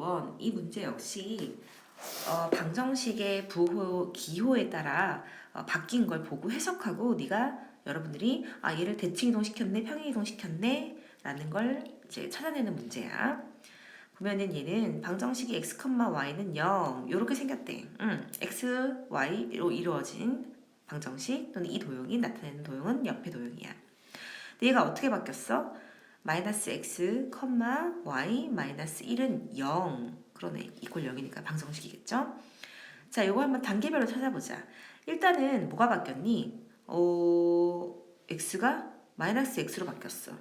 25번 이 문제 역시 어, 방정식의 부호 기호에 따라 어, 바뀐 걸 보고 해석하고 네가 여러분들이 아 얘를 대칭 이동 시켰네 평행 이동 시켰네 라는 걸 이제 찾아내는 문제야. 보면은 얘는 방정식이 x, y는 0 이렇게 생겼대. 음, x, y로 이루어진 방정식 또는 이 도형이 나타내는 도형은 옆의 도형이야. 얘가 어떻게 바뀌었어? 마이너스 x, y, 마이너스 1은 0. 그러네. 이퀄 0이니까 방정식이겠죠? 자, 요거 한번 단계별로 찾아보자. 일단은 뭐가 바뀌었니? 어, x가 마이너스 x로 바뀌었어.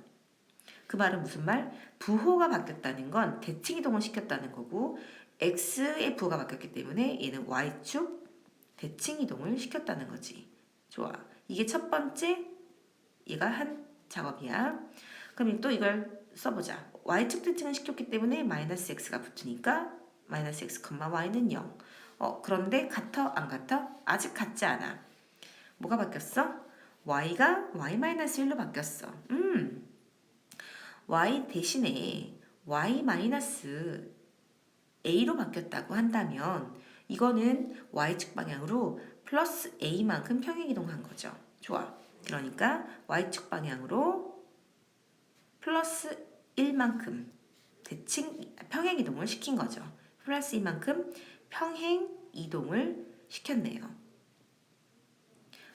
그 말은 무슨 말? 부호가 바뀌었다는 건 대칭 이동을 시켰다는 거고 x의 부호가 바뀌었기 때문에 얘는 y축 대칭 이동을 시켰다는 거지. 좋아. 이게 첫 번째 얘가 한 작업이야. 그럼 또 이걸 써보자. y축 대칭을 시켰기 때문에 마이너스 x가 붙으니까 마이너스 x, y는 0. 어, 그런데 같아? 안 같아? 아직 같지 않아. 뭐가 바뀌었어? y가 y-1로 바뀌었어. 음. y 대신에 y-a로 바뀌었다고 한다면 이거는 y축 방향으로 플러스 a만큼 평행 이동한 거죠. 좋아. 그러니까 y축 방향으로 플러스 1만큼 대칭 평행 이동을 시킨 거죠. 플러스 2만큼 평행 이동을 시켰네요.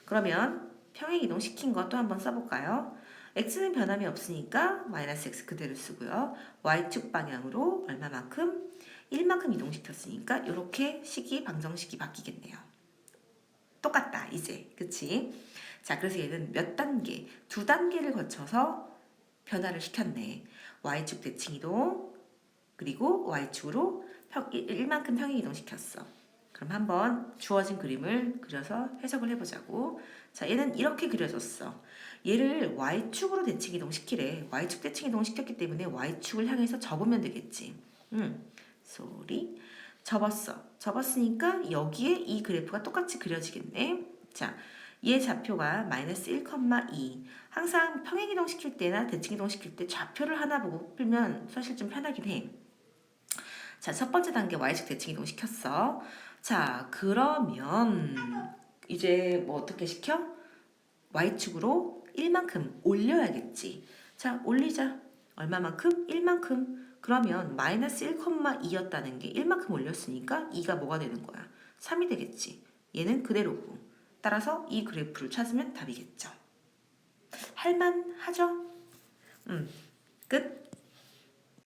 그러면 평행 이동 시킨 것도 한번 써볼까요? x는 변함이 없으니까 마이너스 x 그대로 쓰고요. y축 방향으로 얼마만큼? 1만큼 이동시켰으니까 이렇게 식이 방정식이 바뀌겠네요. 똑같다 이제 그치? 자 그래서 얘는 몇 단계? 두 단계를 거쳐서 변화를 시켰네. y축 대칭 이동 그리고 y축으로 평, 1만큼 평행 이동시켰어. 그럼 한번 주어진 그림을 그려서 해석을 해보자고. 자, 얘는 이렇게 그려졌어. 얘를 y축으로 대칭 이동시키래. y축 대칭 이동시켰기 때문에 y축을 향해서 접으면 되겠지. 음, 소리. 접었어. 접었으니까 여기에 이 그래프가 똑같이 그려지겠네. 자, 얘 좌표가 마이너스 1,2. 항상 평행 이동 시킬 때나 대칭 이동 시킬 때 좌표를 하나 보고 풀면 사실 좀 편하긴 해. 자, 첫 번째 단계 y축 대칭 이동 시켰어. 자, 그러면 이제 뭐 어떻게 시켜? y축으로 1만큼 올려야겠지. 자, 올리자. 얼마만큼? 1만큼. 그러면 마이너스 1,2였다는 게 1만큼 올렸으니까 2가 뭐가 되는 거야? 3이 되겠지. 얘는 그대로고. 따라서 이 그래프를 찾으면 답이겠죠. 할만하죠? 음, 끝.